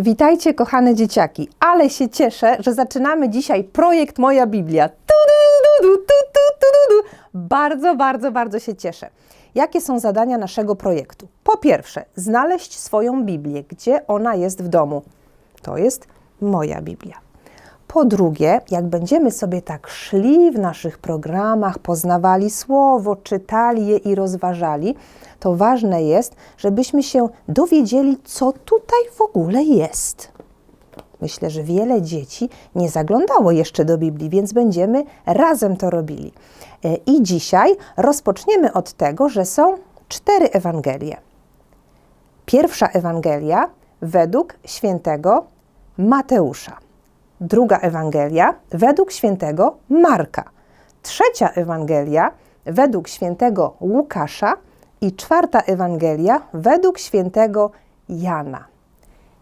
Witajcie, kochane dzieciaki, ale się cieszę, że zaczynamy dzisiaj projekt Moja Biblia. Bardzo, bardzo, bardzo się cieszę. Jakie są zadania naszego projektu? Po pierwsze, znaleźć swoją Biblię, gdzie ona jest w domu. To jest moja Biblia. Po drugie, jak będziemy sobie tak szli w naszych programach, poznawali słowo, czytali je i rozważali, to ważne jest, żebyśmy się dowiedzieli, co tutaj w ogóle jest. Myślę, że wiele dzieci nie zaglądało jeszcze do Biblii, więc będziemy razem to robili. E, I dzisiaj rozpoczniemy od tego, że są cztery Ewangelie. Pierwsza Ewangelia według świętego Mateusza. Druga Ewangelia według świętego Marka. Trzecia Ewangelia według świętego Łukasza i czwarta Ewangelia według świętego Jana.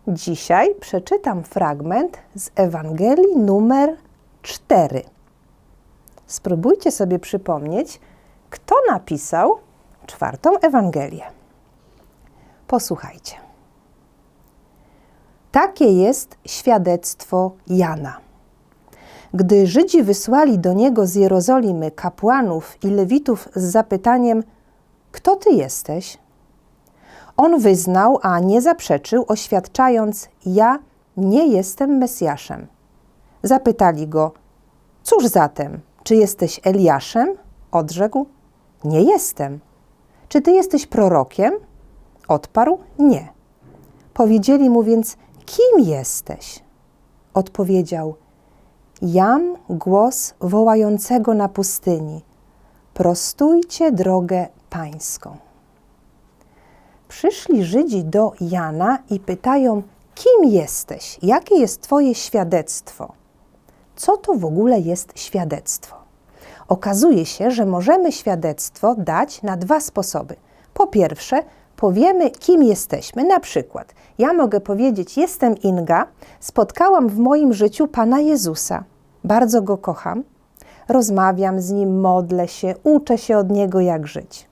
Dzisiaj przeczytam fragment z Ewangelii numer 4. Spróbujcie sobie przypomnieć, kto napisał czwartą Ewangelię. Posłuchajcie. Takie jest świadectwo Jana. Gdy Żydzi wysłali do niego z Jerozolimy kapłanów i lewitów z zapytaniem: Kto ty jesteś? On wyznał, a nie zaprzeczył, oświadczając: Ja nie jestem Mesjaszem. Zapytali go: Cóż zatem, czy jesteś Eliaszem? Odrzekł: Nie jestem. Czy ty jesteś prorokiem? Odparł: Nie. Powiedzieli mu więc: Kim jesteś? Odpowiedział: Jam głos wołającego na pustyni: Prostujcie drogę pańską. Przyszli Żydzi do Jana i pytają: Kim jesteś? Jakie jest Twoje świadectwo? Co to w ogóle jest świadectwo? Okazuje się, że możemy świadectwo dać na dwa sposoby. Po pierwsze, powiemy, kim jesteśmy. Na przykład, ja mogę powiedzieć: Jestem Inga, spotkałam w moim życiu Pana Jezusa. Bardzo go kocham, rozmawiam z nim, modlę się, uczę się od niego, jak żyć.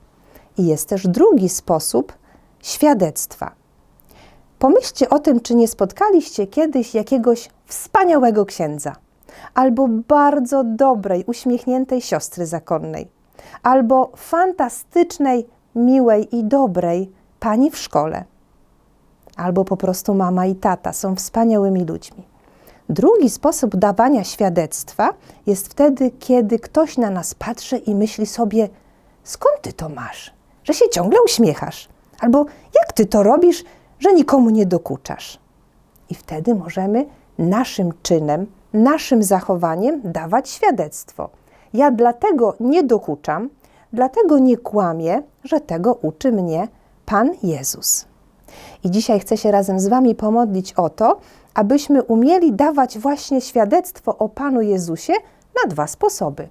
I jest też drugi sposób świadectwa. Pomyślcie o tym, czy nie spotkaliście kiedyś jakiegoś wspaniałego księdza, albo bardzo dobrej, uśmiechniętej siostry zakonnej, albo fantastycznej, miłej i dobrej pani w szkole, albo po prostu mama i tata są wspaniałymi ludźmi. Drugi sposób dawania świadectwa jest wtedy, kiedy ktoś na nas patrzy i myśli sobie: skąd ty to masz, że się ciągle uśmiechasz? Albo jak ty to robisz, że nikomu nie dokuczasz? I wtedy możemy naszym czynem, naszym zachowaniem dawać świadectwo. Ja dlatego nie dokuczam, dlatego nie kłamię, że tego uczy mnie Pan Jezus. I dzisiaj chcę się razem z Wami pomodlić o to, abyśmy umieli dawać właśnie świadectwo o Panu Jezusie na dwa sposoby.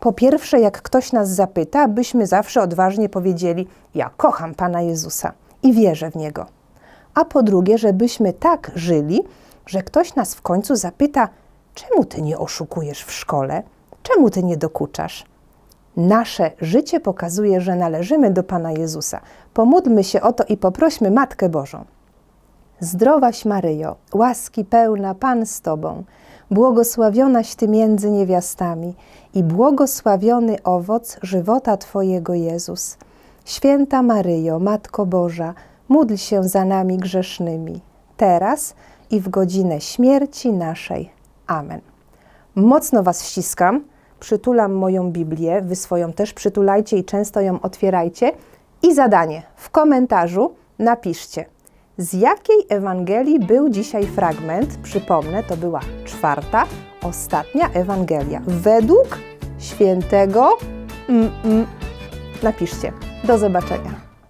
Po pierwsze, jak ktoś nas zapyta, byśmy zawsze odważnie powiedzieli: Ja kocham Pana Jezusa i wierzę w Niego. A po drugie, żebyśmy tak żyli, że ktoś nas w końcu zapyta: Czemu ty nie oszukujesz w szkole? Czemu ty nie dokuczasz? Nasze życie pokazuje, że należymy do Pana Jezusa. Pomódlmy się o to i poprośmy Matkę Bożą. Zdrowaś Maryjo, łaski pełna Pan z Tobą, błogosławionaś Ty między niewiastami i błogosławiony owoc żywota Twojego Jezus. Święta Maryjo, Matko Boża, módl się za nami grzesznymi, teraz i w godzinę śmierci naszej. Amen. Mocno Was ściskam, przytulam moją Biblię, Wy swoją też przytulajcie i często ją otwierajcie. I zadanie w komentarzu napiszcie – z jakiej Ewangelii był dzisiaj fragment? Przypomnę, to była czwarta, ostatnia Ewangelia. Według świętego. Mm, mm. Napiszcie. Do zobaczenia.